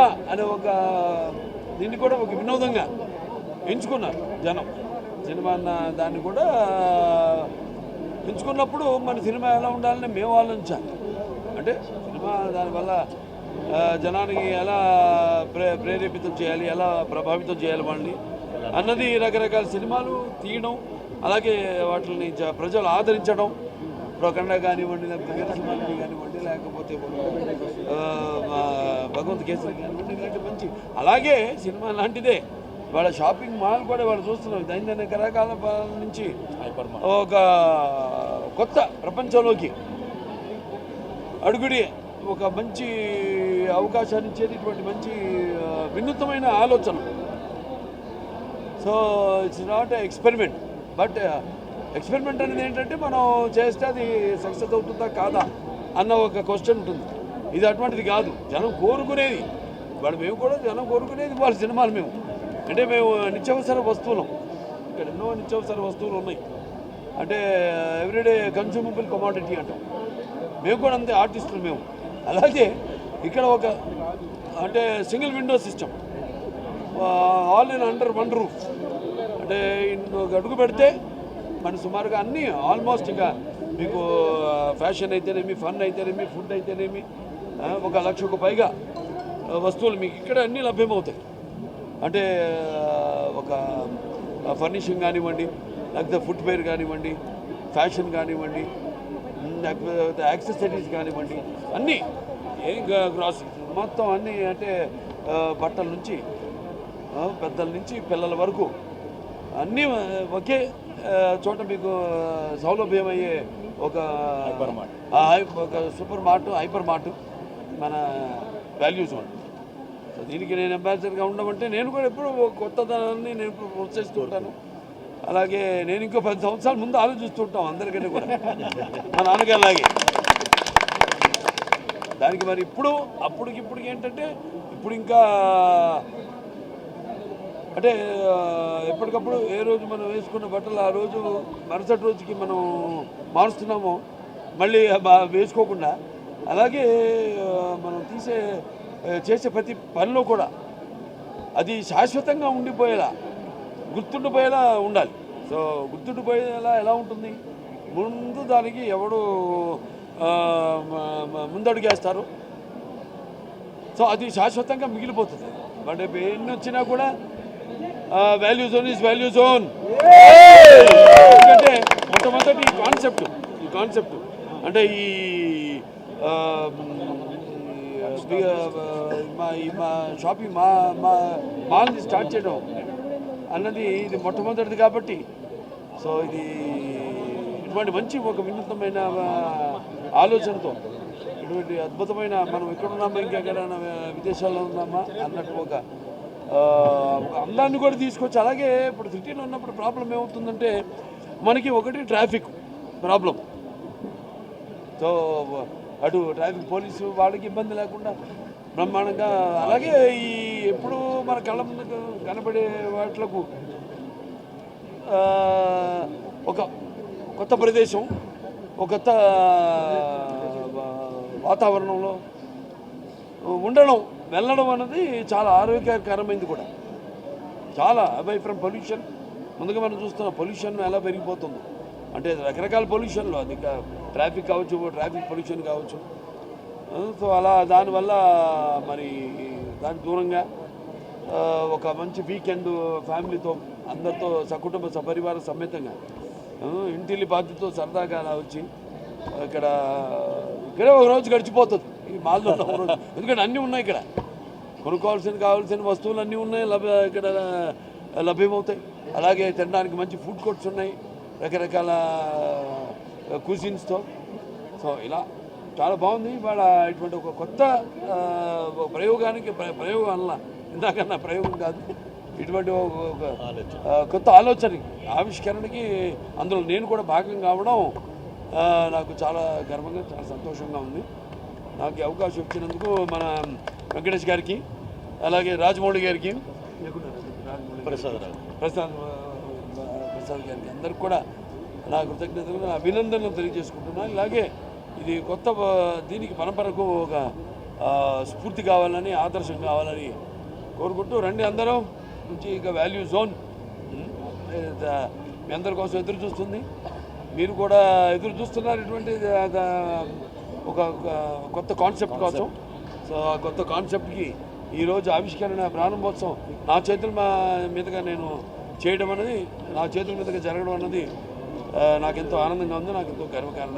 Cinema అనే ఒక దీన్ని కూడా ఒక వినోదంగా ఎంచుకున్నారు జనం. సినిమా అన్న దాన్ని కూడా ఎంచుకున్నప్పుడు మన సినిమా ఎలా ఉండాలని మేము ఆలోచించాలి. అంటే సినిమా దానివల్ల జనానికి ఎలా ప్రే ప్రేరేపితం చేయాలి ఎలా ప్రభావితం చేయాలి వాళ్ళని అన్నది రకరకాల సినిమాలు తీయడం అలాగే వాటిని ప్రజలు ఆదరించడం ప్రకండ కానివ్వండి లేకపోతే వీరసింహారెడ్డి కానివ్వండి లేకపోతే మా భగవంత్ కేసరి మంచి అలాగే సినిమా లాంటిదే. వాళ్ళ షాపింగ్ మాల్ కూడా వాళ్ళు చూస్తున్నాం దైనందిక రకాల నుంచి ఒక కొత్త ప్రపంచంలోకి. అడుగుడి ఒక మంచి అవకాశాన్ని ఇచ్చేది ఇటువంటి మంచి వినూత్నమైన ఆలోచన. So it's not experiment but experiment అనేది ఏంటంటే మనం చేస్తే అది సక్సెస్ అవుతుందా కాదా అన్న ఒక క్వశ్చన్ ఉంటుంది. ఇది అటువంటిది కాదు. జనం కోరుకునేది. వాడు మేము కూడా జనం కోరుకునేది వాళ్ళ సినిమాలు మేము. అంటే మేము నిత్యావసర వస్తువులం. ఇక్కడ ఎన్నో నిత్యావసర వస్తువులు ఉన్నాయి. అంటే ఎవ్రీడే కన్స్యూమబుల్ కమాడిటీ అంటాం. మేము కూడా అంతే ఆర్టిస్టులు మేము. అలాగే ఇక్కడ ఒక అంటే single window system all in under one roof అంటే అడుగు పెడితే మన సుమారుగా అన్నీ ఆల్మోస్ట్ ఇక మీకు uh, ఫ్యాషన్ అయితేనేమి ఫన్ అయితేనేమి ఫుడ్ అయితేనేమి ఒక లక్షకు పైగా వస్తువులు మీకు ఇక్కడ అన్నీ లభ్యమవుతాయి. అంటే ఒక ఫర్నిషింగ్ కానివ్వండి లేకపోతే ఫుట్వేర్ కానివ్వండి ఫ్యాషన్ కానివ్వండి లేకపోతే యాక్సెసరీస్ కానివ్వండి అన్నీ ఏం గ్రాసరీస్ మొత్తం అన్నీ అంటే బట్టల నుంచి పెద్దల నుంచి పిల్లల వరకు అన్నీ ఒకే చోట మీకు సౌలభ్యమయ్యే ఒక ఒక సూపర్ మార్ట్ హైపర్ మార్ట్. మన వాల్యూ జోన్ సో దీనికి నేను అంబాసిడర్గా ఉండమంటే నేను కూడా ఎప్పుడు కొత్తదనాన్ని నేను ఇప్పుడు ప్రోత్సహిస్తూ ఉంటాను. అలాగే నేను ఇంకో పది సంవత్సరాల ముందు ఆలోచిస్తూ ఉంటాం అందరికంటే కూడా. మా నాన్నగారు అలాగే దానికి మరి ఇప్పుడు అప్పటికి ఇప్పటికి ఏంటంటే ఇప్పుడు ఇంకా అంటే ఎప్పటికప్పుడు ఏ రోజు మనం వేసుకున్న బట్టలు ఆ రోజు మరుసటి రోజుకి మనం మారుస్తున్నామో మళ్ళీ వేసుకోకుండా అలాగే మనం తీసే చేసే ప్రతి పనిలో కూడా అది శాశ్వతంగా ఉండిపోయేలా గుర్తుండిపోయేలా ఉండాలి. సో గుర్తుండిపోయేలా ఎలా ఉంటుంది? ముందు దానికి ఎవడు ముందడుగేస్తారు. సో అది శాశ్వతంగా మిగిలిపోతుంది. బట్ ఎన్ని వచ్చినా కూడా Value Zone is Value Zone ఎందుకంటే మొట్టమొదటి ఈ కాన్సెప్ట్ ఈ కాన్సెప్ట్ అంటే ఈ మా మా షాపింగ్ మా మా మాల్ని స్టార్ట్ చేయడం అన్నది ఇది మొట్టమొదటిది కాబట్టి. సో ఇది ఇటువంటి మంచి ఒక వినూత్నమైన ఆలోచనతో ఇటువంటి అద్భుతమైన మనం ఎక్కడ ఉన్నామా ఇంకెక్కడైనా విదేశాల్లో ఉన్నామా అన్నట్టు ఒక ఒక అందాన్ని కూడా తీసుకొచ్చి అలాగే ఇప్పుడు సిటీలో ఉన్నప్పుడు ప్రాబ్లం ఏమవుతుందంటే మనకి ఒకటి ట్రాఫిక్ ప్రాబ్లం. సో అటు ట్రాఫిక్ పోలీసు వాళ్ళకి ఇబ్బంది లేకుండా బ్రహ్మాండంగా అలాగే ఈ ఎప్పుడు మన కళ్ళ ముందు కనబడే వాటిలకు ఒక కొత్త ప్రదేశం ఒక కొత్త వాతావరణంలో ఉండడం వెళ్ళడం అన్నది చాలా ఆరోగ్యకరమైంది కూడా. చాలా అవై ఫ్రమ్ పొల్యూషన్. ముందుగా మనం చూస్తున్నాం పొల్యూషన్ ఎలా పెరిగిపోతుందో. అంటే రకరకాల పొల్యూషన్లు అది ట్రాఫిక్ కావచ్చు ట్రాఫిక్ పొల్యూషన్ కావచ్చు. సో అలా దానివల్ల మరి దానికి దూరంగా ఒక మంచి వీకెండ్ ఫ్యామిలీతో అందరితో సకుటుంబ సపరివార సమేతంగా ఇంటిల్లి బాధ్యతతో సరదాగా అలా వచ్చి ఇక్కడ ఇక్కడే ఒక రోజు గడిచిపోతుంది. ఈ మాల్లో ఒక రోజు. ఎందుకంటే అన్నీ ఉన్నాయి ఇక్కడ. కొనుక్కోవాల్సిన కావాల్సిన వస్తువులు అన్నీ ఉన్నాయి లభ్య ఇక్కడ లభ్యమవుతాయి. అలాగే తినడానికి మంచి ఫుడ్ కోర్ట్స్ ఉన్నాయి. రకరకాల కుజిన్స్తో సో ఇలా చాలా బాగుంది. ఇవాళ ఇటువంటి ఒక కొత్త ప్రయోగానికి ప్ర- ప్రయోగం అన్న ఇందాకన్నా ప్రయోగం కాదు. ఇటువంటి కొత్త ఆలోచన ఆవిష్కరణకి అందులో నేను కూడా భాగం కావడం నాకు చాలా గర్వంగా చాలా సంతోషంగా ఉంది. నాకు అవకాశం ఇచ్చినందుకు మన వెంకటేష్ గారికి అలాగే రాజమౌళి గారికి. ప్రసాద్ ప్రసాద్ ప్రసాద్ గారికి అందరికి కూడా నా కృతజ్ఞతలు నా అభినందనలు తెలియజేసుకుంటున్నాను ఇలాగే ఇది కొత్త దీనికి పరంపరకు ఒక స్ఫూర్తి కావాలని ఆదర్శం కావాలని కోరుకుంటూ రండి అందరూ. నుంచి ఇక వాల్యూ జోన్ మీ అందరి కోసం ఎదురు చూస్తుంది. మీరు కూడా ఎదురు చూస్తున్నారు ఇటువంటి ఒక కొత్త కాన్సెప్ట్ కోసం. సో ఆ కొత్త కాన్సెప్ట్కి ఈరోజు ఆవిష్కరణ ప్రారంభోత్సవం. నా చేతుల మా- మీదుగా నేను చేయడం అనేది నా చేతుల మీదుగా జరగడం అన్నది నాకెంతో ఆనందంగా ఉంది నాకు ఎంతో గర్వకారణం